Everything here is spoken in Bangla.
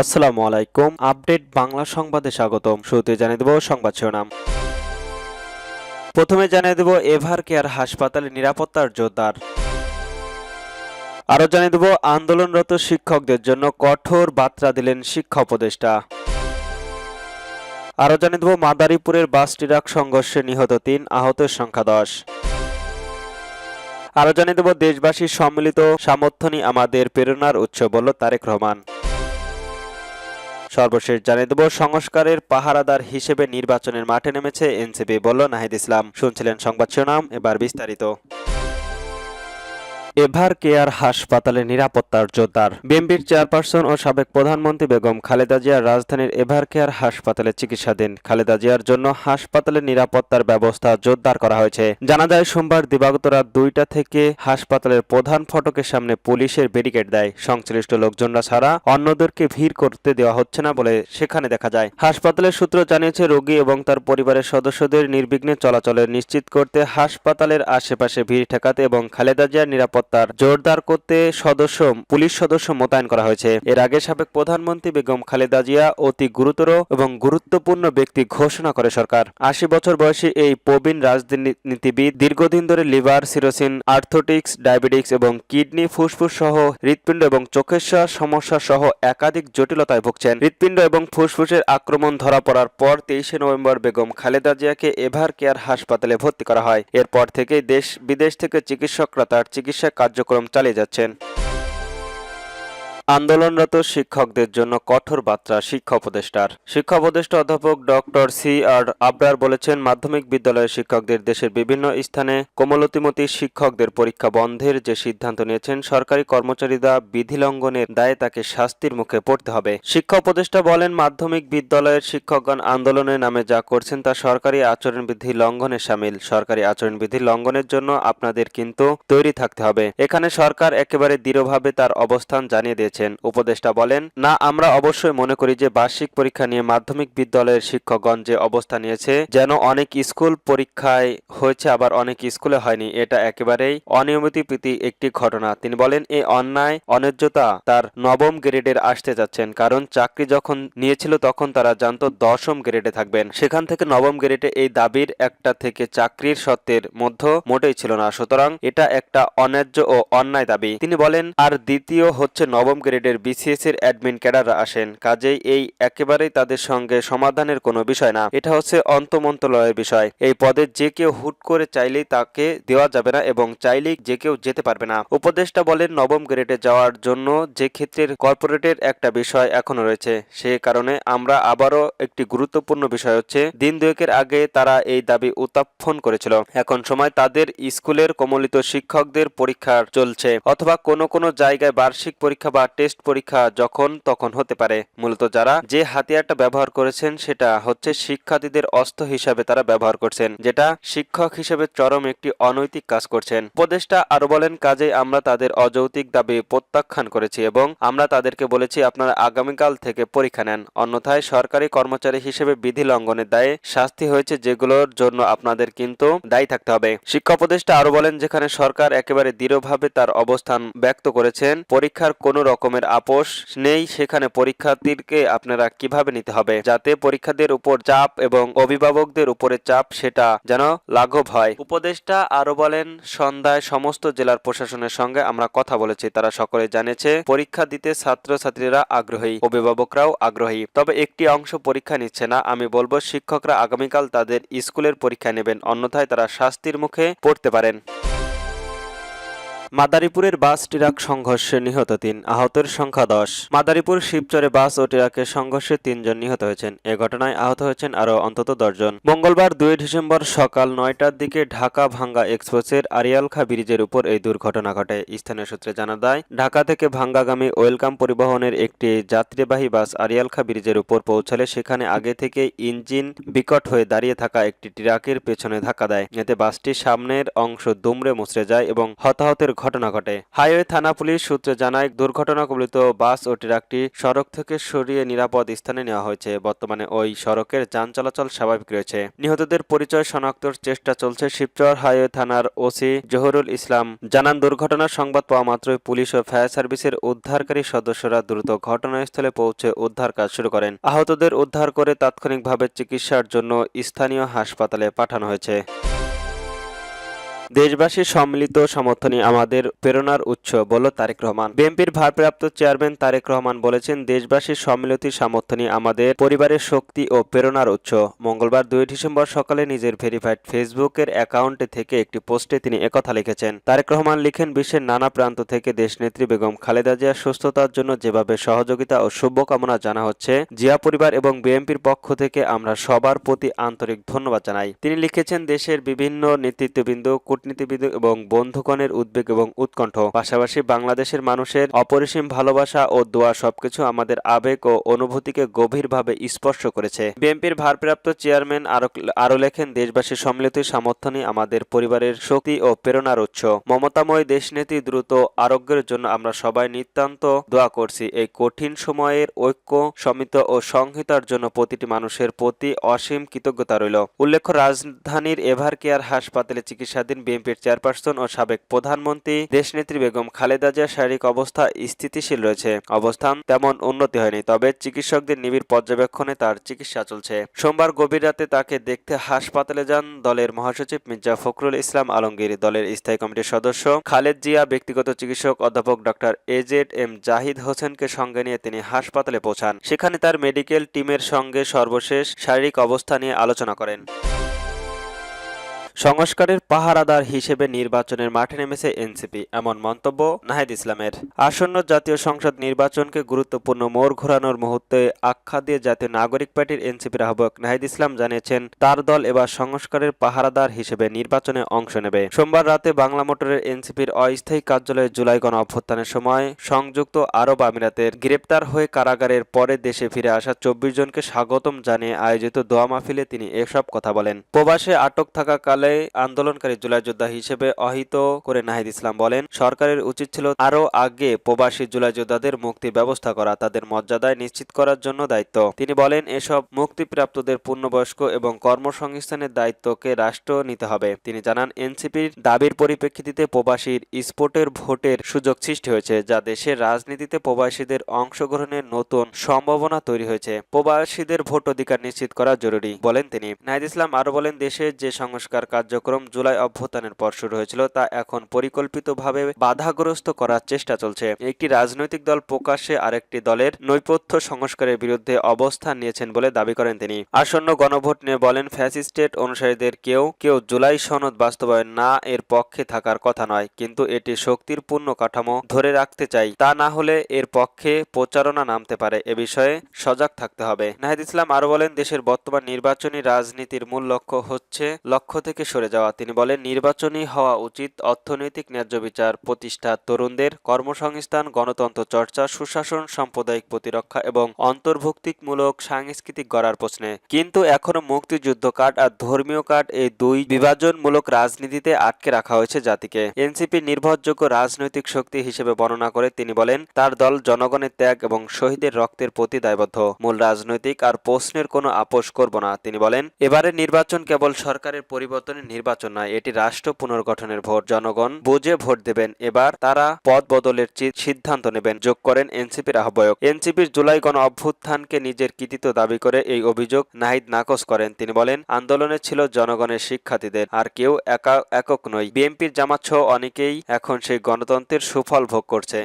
আসসালামু আলাইকুম। আপডেট বাংলা সংবাদে স্বাগতম। শুরুতে জানিয়ে দেব সংবাদ শিরোনাম। প্রথমে জানিয়ে দেব এভার কেয়ার হাসপাতালে নিরাপত্তার জোরদার। আরও জানিয়ে দেব, আন্দোলনরত শিক্ষকদের জন্য কঠোর বার্তা দিলেন শিক্ষা উপদেষ্টা। আরও জানিয়ে দেব, মাদারীপুরের বাস ট্রাক সংঘর্ষে নিহত তিন, আহতের সংখ্যা দশ। আরও জানিয়ে দেব দেশবাসীর সম্মিলিত সামর্থ্যই আমাদের প্রেরণার উৎস বলল তারেক রহমান। সর্বশেষ জানিয়ে দেব, সংস্কারের পাহারাদার হিসেবে নির্বাচনের মাঠে নেমেছে এনসিপি, বলল নাহিদ ইসলাম। শুনছিলেন সংবাদ শিরোনাম, এবার বিস্তারিত। এভার কেয়ার হাসপাতালে নিরাপত্তার জোরদার। বিএনপির চেয়ারপারসন ও সাবেক প্রধানমন্ত্রী বেগম খালেদা জিয়ার রাজধানীর এভার কেয়ার হাসপাতালে চিকিৎসাধীন। খালেদা জিয়ার জন্য হাসপাতালে নিরাপত্তার ব্যবস্থা জোরদার করা হয়েছে। জানা যায়, সোমবার দিবাগত রাত দুইটা থেকে হাসপাতালের প্রধান ফটকের সামনে পুলিশের ব্যারিকেড দেয়। সংশ্লিষ্ট লোকজনরা ছাড়া অন্যদেরকে ভিড় করতে দেওয়া হচ্ছে না বলে সেখানে দেখা যায়। হাসপাতালের সূত্র জানিয়েছে, রোগী এবং তার পরিবারের সদস্যদের নির্বিঘ্নে চলাচলের নিশ্চিত করতে হাসপাতালের আশেপাশে ভিড় ঠেকাতে এবং খালেদা জিয়ার নিরাপত্তার জোরদার করতে সদস্য, পুলিশ সদস্য মোতায়েন করা হয়েছে। এর আগে সাবেক প্রধানমন্ত্রী বেগম খালেদা জিয়া অতি গুরুতর এবং গুরুত্বপূর্ণ ব্যক্তি ঘোষণা করে সরকার। আশি বছর বয়সী এই প্রবীণ রাজনীতিবিদ দীর্ঘদিন ধরে লিভার, সিরোসিন আর্থোটিক্স ডায়াবেটিক্স এবং কিডনি, ফুসফুস সহ হৃৎপিণ্ড এবং চোখের সমস্যা সহ একাধিক জটিলতায় ভুগছেন। হৃৎপিণ্ড এবং ফুসফুসের আক্রমণ ধরা পড়ার পর তেইশে নভেম্বর বেগম খালেদা জিয়াকে এভার কেয়ার হাসপাতালে ভর্তি করা হয়। এরপর থেকেই দেশ, বিদেশ থেকে চিকিৎসকরা তার চিকিৎসা কার্যক্রম চালিয়ে যাচ্ছেন। আন্দোলনরত শিক্ষকদের জন্য কঠোর বার্তা শিক্ষা উপদেষ্টার। শিক্ষা উপদেষ্টা অধ্যাপক ডক্টর সি আর আবরার বলেছেন, মাধ্যমিক বিদ্যালয়ের শিক্ষকদের দেশের বিভিন্ন স্থানে কোমলতিমতি শিক্ষকদের পরীক্ষা বন্ধের যে সিদ্ধান্ত নিয়েছেন, সরকারি কর্মচারীরা বিধি লঙ্ঘনের দায়ে তাকে শাস্তির মুখে পড়তে হবে। শিক্ষা উপদেষ্টা বলেন, মাধ্যমিক বিদ্যালয়ের শিক্ষকগণ আন্দোলনের নামে যা করছেন তা সরকারি আচরণবিধি লঙ্ঘনে সামিল। সরকারি আচরণবিধি লঙ্ঘনের জন্য আপনাদের কিন্তু তৈরি থাকতে হবে। এখানে সরকার একেবারে দৃঢ়ভাবে তার অবস্থান জানিয়ে দিয়েছেন উপদেষ্টা বলেন, না, আমরা অবশ্যই মনে করি যে বার্ষিক পরীক্ষা নিয়ে মাধ্যমিক বিদ্যালয়ের শিক্ষকগণ যে অবস্থা নিয়েছে, যেন অনেক স্কুল পরীক্ষায় হয়েছে, আবার অনেক স্কুলে হয়নি। এটা একেবারেই অনিয়মিত প্রীতি একটি ঘটনা। তিনি বলেন এই অন্যায়, অন্যায্যতা তার নবম গ্রেডের আসতে যাচ্ছেন। কারণ চাকরি যখন নিয়েছিল, তখন তারা জানতো দশম গ্রেডে থাকবেন। সেখান থেকে নবম গ্রেডে এই দাবির একটা থেকে চাকরির সত্ত্বের মধ্যে মোটেই ছিল না। সুতরাং এটা একটা অন্যায্য ও অন্যায় দাবি। তিনি বলেন, আর দ্বিতীয় হচ্ছে নবম গ্রেডের বিসিএস এর অ্যাডমিন ক্যাডাররা আসেন। কাজেই এই একেবারেই তাদের সঙ্গে সমাধানের কোনো বিষয় না। এটা হচ্ছে অন্তমন্ত্রণালয়ের বিষয়। এই পদে যে কেউ হুট করে চাইলেই তাকে দেওয়া যাবে না এবং চাইলেই যে কেউ যেতে পারবে না। উপদেষ্টা বলেন, নবম গ্রেডে যাওয়ার জন্য যে ক্ষেত্রের কর্পোরেটের একটা বিষয় এখনও রয়েছে। সে কারণে আমরা আবারও একটি গুরুত্বপূর্ণ বিষয় হচ্ছে, দিন দুয়েকের আগে তারা এই দাবি উত্থাপন করেছিল। এখন সময় তাদের স্কুলের কমলিত শিক্ষকদের পরীক্ষা চলছে। অথবা কোনো কোনো জায়গায় বার্ষিক পরীক্ষা বা টেস্ট পরীক্ষা যখন তখন হতে পারে। মূলত যারা যে হাতিয়ারটা ব্যবহার করেছেন সেটা হচ্ছে শিক্ষার্থীদের অস্ত্র হিসাবে তারা ব্যবহার করছেন, যেটা শিক্ষক হিসেবে চরম একটি অনৈতিক কাজ করছেন। উপদেষ্টা আরও বলেন কাজে আমরা তাদের অযৌক্তিক দাবি প্রত্যাখ্যান করেছি এবং আমরা তাদেরকে বলেছি, আপনারা আগামীকাল থেকে পরীক্ষা নেন। অন্যথায় সরকারি কর্মচারী হিসেবে বিধি লঙ্ঘনের দায়ে শাস্তি হয়েছে, যেগুলোর জন্য আপনাদের কিন্তু দায়ী থাকতে হবে। শিক্ষা উপদেষ্টা আরও বলেন, যেখানে সরকার একেবারে দৃঢ়ভাবে তার অবস্থান ব্যক্ত করেছেন, পরীক্ষার কোনো রকমের আপোষ নেই, সেখানে পরীক্ষার্থীকে আপনারা কীভাবে নিতে হবে? যাতে পরীক্ষাদের উপর চাপ এবং অভিভাবকদের উপরে চাপ, সেটা যেন লাঘব হয়। উপদেষ্টা আরও বলেন, সন্ধ্যায় সমস্ত জেলার প্রশাসনের সঙ্গে আমরা কথা বলেছি। তারা সকলে জানিয়েছে পরীক্ষা দিতে ছাত্রছাত্রীরা আগ্রহী, অভিভাবকরাও আগ্রহী। তবে একটি অংশ পরীক্ষা নিচ্ছে না। আমি বলব, শিক্ষকরা আগামীকাল তাদের স্কুলের পরীক্ষা নেবেন, অন্যথায় তারা শাস্তির মুখে পড়তে পারেন। মাদারীপুরের বাস, ট্রাক সংঘর্ষে নিহত তিন আহতের সংখ্যা দশ। মাদারীপুর শিবচরে বাস ও ট্রাকের সংঘর্ষে তিনজন নিহত হয়েছেন। এ ঘটনায় আহত হয়েছেন আরও অন্তত দশজন। মঙ্গলবার দুই ডিসেম্বর সকাল নয়টার দিকে ঢাকা ভাঙ্গা এক্সপ্রেসের আরিয়ালখা ব্রিজের উপর এই দুর্ঘটনা ঘটে। স্থানীয় সূত্রে জানা যায়, ঢাকা থেকে ভাঙ্গাগামী ওয়েলকাম পরিবহনের একটি যাত্রীবাহী বাস আরিয়ালখা ব্রিজের উপর পৌঁছালে সেখানে আগে থেকে ইঞ্জিন বিকট হয়ে দাঁড়িয়ে থাকা একটি ট্রাকের পেছনে ধাক্কা দেয়। এতে বাসটির সামনের অংশ দুমড়ে মুচড়ে যায় এবং হতাহতের ঘটনা ঘটে। হাইওয়ে থানা পুলিশ সূত্রে জানায়, দুর্ঘটনা কবলিত বাস ও ট্রাকটি সড়ক থেকে সরিয়ে নিরাপদ স্থানে নেওয়া হয়েছে। বর্তমানে ওই সড়কের যান চলাচল স্বাভাবিক রয়েছে। নিহতদের পরিচয় শনাক্তর চেষ্টা চলছে শিবচর হাইওয়ে থানার ওসি জহুরুল ইসলাম। জানান, দুর্ঘটনার সংবাদ পাওয়া মাত্রই পুলিশ ও ফায়ার সার্ভিসের উদ্ধারকারী সদস্যরা দ্রুত ঘটনাস্থলে পৌঁছে উদ্ধার কাজ শুরু করেন। আহতদের উদ্ধার করে তাৎক্ষণিকভাবে চিকিৎসার জন্য স্থানীয় হাসপাতালে পাঠানো হয়েছে। দেশবাসীর সম্মিলিত সমর্থনই আমাদের প্রেরণার উৎস বলল তারেক রহমান। বিএনপির ভারপ্রাপ্ত চেয়ারম্যান তারেক রহমান বলেছেন দেশবাসীর সম্মিলিত সমর্থনই আমাদের পরিবারের শক্তি ও প্রেরণার উৎস। মঙ্গলবার দুই ডিসেম্বর সকালে নিজের ভেরিফাইড ফেসবুকের অ্যাকাউন্টে থেকে একটি পোস্টে তিনি একথা লিখেছেন। তারেক রহমান লিখেন, বিশ্বের নানা প্রান্ত থেকে দেশনেত্রী বেগম খালেদা জিয়ার সুস্থতার জন্য যেভাবে সহযোগিতা ও শুভকামনা জানা হচ্ছে, জিয়া পরিবার এবং বিএনপির পক্ষ থেকে আমরা সবার প্রতি আন্তরিক ধন্যবাদ জানাই। তিনি লিখেছেন, দেশের বিভিন্ন নেতৃত্ববৃন্দ কূটনীতিবিদ এবং বন্ধুগণের উদ্বেগ এবং উৎকণ্ঠ। পাশাপাশি বাংলাদেশের মানুষের অপরিসীম ভালোবাসা ও দোয়া সবকিছু আমাদের আবেগ ও অনুভূতিকে গভীরভাবে স্পর্শ করেছে। বিএনপির ভারপ্রাপ্ত চেয়ারম্যান আরও লেখেন দেশবাসীর সম্মিলিত সামর্থ্যই আমাদের পরিবারের শক্তি ও প্রেরণার উৎস। মমতাময় দেশনেত্রী দ্রুত আরোগ্যের জন্য আমরা সবাই নিতান্ত দোয়া করছি। এই কঠিন সময়ের ঐক্য সমিত ও সংহিতার জন্য প্রতিটি মানুষের প্রতি অসীম কৃতজ্ঞতা রইল। উল্লেখ্য, রাজধানীর এভার কেয়ার হাসপাতালে চিকিৎসাধীন বিএনপির চেয়ারপারসন ও সাবেক প্রধানমন্ত্রী দেশনেত্রী বেগম খালেদা জিয়ার শারীরিক অবস্থা স্থিতিশীল রয়েছে। অবস্থান তেমন উন্নতি হয়নি, তবে চিকিৎসকদের নিবিড় পর্যবেক্ষণে তার চিকিৎসা চলছে। সোমবার গভীর রাতে তাকে দেখতে হাসপাতালে যান দলের মহাসচিব মির্জা ফখরুল ইসলাম আলমগীর। দলের স্থায়ী কমিটির সদস্য খালেদ জিয়া, ব্যক্তিগত চিকিৎসক অধ্যাপক ডক্টর এজেড এম জাহিদ হোসেনকে সঙ্গে নিয়ে তিনি হাসপাতালে পৌঁছান। সেখানে তার মেডিকেল টিমের সঙ্গে সর্বশেষ শারীরিক অবস্থা নিয়ে আলোচনা করেন। সংস্কারের পাহারাদার হিসেবে নির্বাচনের মাঠে নেমেছে এনসিপি, এমন মন্তব্য নাহিদ ইসলামের। আসন্ন জাতীয় সংসদ নির্বাচনকে গুরুত্বপূর্ণ মোড় ঘোরানোর মুহূর্তে আখ্যা দিয়ে জাতীয় নাগরিক পার্টির এনসিপির আহ্বায়ক নাহিদ ইসলাম জানিয়েছেন, তার দল এবার সংস্কারের পাহারাদার হিসেবে নির্বাচনে অংশ নেবে। সোমবার রাতে বাংলা মোটরের এনসিপির অস্থায়ী কার্যালয়ে জুলাই গণ অভ্যুত্থানের সময় সংযুক্ত আরব আমিরাতের গ্রেপ্তার হয়ে কারাগারের পরে দেশে ফিরে আসা চব্বিশ জনকে স্বাগতম জানিয়ে আয়োজিত দোয়া মাহফিলে তিনি এসব কথা বলেন। প্রবাসে আটক থাকা কালে আন্দোলনকারী জুলাই যোদ্ধা হিসেবে অহিত করে নাহিদ ইসলাম বলেন, সরকারের উচিত ছিল আরও আগে প্রবাসী জুলাই যোদ্ধাদের মুক্তির ব্যবস্থা করা, তাদের মর্যাদায় নিশ্চিত করার জন্য দায়িত্ব। তিনি বলেন, এসব মুক্তিপ্রাপ্তদের পূর্ণবয়স্ক এবং কর্মসংস্থানের দায়িত্বকে রাষ্ট্র নিতে হবে। তিনি জানান, এনসিপির দাবির পরিপ্রেক্ষিতে প্রবাসীর স্পোর্টের ভোটের সুযোগ সৃষ্টি হয়েছে, যা দেশের রাজনীতিতে প্রবাসীদের অংশগ্রহণের নতুন সম্ভাবনা তৈরি হয়েছে। প্রবাসীদের ভোট অধিকার নিশ্চিত করা জরুরি, বলেন তিনি। নাহিদ ইসলাম আরও বলেন দেশের যে সংস্কার কার্যক্রম জুলাই অভ্যুত্থানের পর শুরু হয়েছিল, তা এখন পরিকল্পিতভাবে বাধাগ্রস্ত করার চেষ্টা চলছে। একটি রাজনৈতিক দল প্রকাশ্যে আরেকটি দলের নৈপথ্য সংস্কারের বিরুদ্ধে অবস্থান নিয়েছেন বলে দাবি করেন তিনি। আসন্ন গণভোট নিয়ে বলেন ফ্যাসিস্টেট অনুসারীদের কেউ কেউ জুলাই সনদ বাস্তবায়ন না, এর পক্ষে থাকার কথা নয়, কিন্তু এটি শক্তির পূর্ণ কাঠামো ধরে রাখতে চাই। তা না হলে এর পক্ষে প্রচারণা নামতে পারে, এ বিষয়ে সজাগ থাকতে হবে। নাহিদ ইসলাম আরও বলেন, দেশের বর্তমান নির্বাচনী রাজনীতির মূল লক্ষ্য হচ্ছে লক্ষ্য থেকে সরে যাওয়া। তিনি বলেন, নির্বাচনী হওয়া উচিত অর্থনৈতিক ন্যায্য বিচার, প্রতিষ্ঠা, তরুণদের কর্মসংস্থান, গণতন্ত্র চর্চা, সুশাসন, সাম্প্রদায়িক প্রতিরক্ষা এবং অন্তর্ভুক্তিমূলক সাংস্কৃতিক গড়ার প্রশ্নে। কিন্তু এখনও মুক্তিযুদ্ধ কার্ড আর ধর্মীয় কার্ড এই দুই বিভাজনমূলক রাজনীতিতে আটকে রাখা হয়েছে জাতিকে। এনসিপি নির্ভরযোগ্য রাজনৈতিক শক্তি হিসেবে বর্ণনা করে তিনি বলেন, তার দল জনগণের ত্যাগ এবং শহীদের রক্তের প্রতি দায়বদ্ধ। মূল রাজনৈতিক আর প্রশ্নের কোনো আপোষ করব না। তিনি বলেন, এবারের নির্বাচন কেবল সরকারের পরিবর্তনের নির্বাচন নয়, এটি রাষ্ট্র পুনর্গঠনের ভোট। জনগণ বুঝে ভোট দেবেন। এবার তারা পদ বদলের সিদ্ধান্ত নেবেন। যোগ করেন এনসিপির আহ্বায়ক। এনসিপির জুলাই গণ অভ্যুত্থানকে নিজের কৃতিত্ব দাবি করে এই অভিযোগ নাহিদ নাকচ করেন। তিনি বলেন, আন্দোলনে ছিল জনগণের শিক্ষার্থীদের, আর কেউ একা একক নয় বিএনপির জামাত সহ অনেকেই এখন সেই গণতন্ত্রের সুফল ভোগ করছে।